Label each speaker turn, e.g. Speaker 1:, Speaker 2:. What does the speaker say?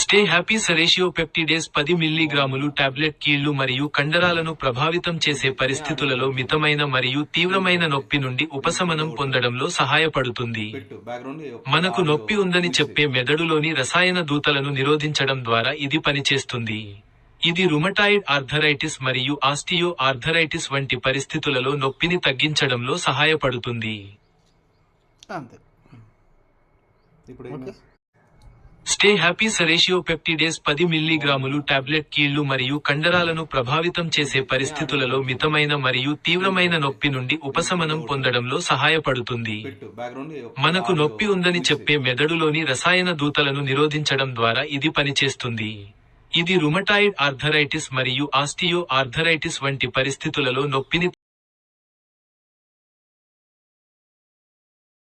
Speaker 1: Stay happy సరేషియో peptidase పది మిల్లీగ్రాములు tablet కీళ్ళు మరియు కండరాలను ప్రభావితం చేసే పరిస్థితులలో మితమైన మరియు తీవ్రమైన నొప్పి నుండి ఉపశమనం పొందడంలో సహాయపడుతుంది. మనకు నొప్పి ఉందని చెప్పే మెదడులోని రసాయన దూతలను నిరోధించడం ద్వారా ఇది పనిచేస్తుంది. ఇది రుమటాయిడ్ ఆర్థరైటిస్ మరియు ఆస్టియో ఆర్థరైటిస్ వంటి పరిస్థితులలో నొప్పిని తగ్గించడంలో సహాయపడుతుంది.
Speaker 2: ఇప్పుడు ఏ
Speaker 1: హ్యాపీ సరేషియో పెప్టిడేస్ పది మిల్లీగ్రాములు టాబ్లెట్ కీళ్ళు మరియు కండరాలను ప్రభావితం చేసే పరిస్థితులలో మితమైన మరియు తీవ్రమైన నొప్పి నుండి ఉపశమనం పొందడంలో సహాయపడుతుంది. మనకు నొప్పి ఉందని చెప్పే మెదడులోని రసాయన దూతలను నిరోధించడం ద్వారా ఇది పనిచేస్తుంది. ఇది రుమటాయిడ్ ఆర్థరైటిస్ మరియు ఆస్టియో ఆర్థరైటిస్ వంటి పరిస్థితులలో నొప్పిని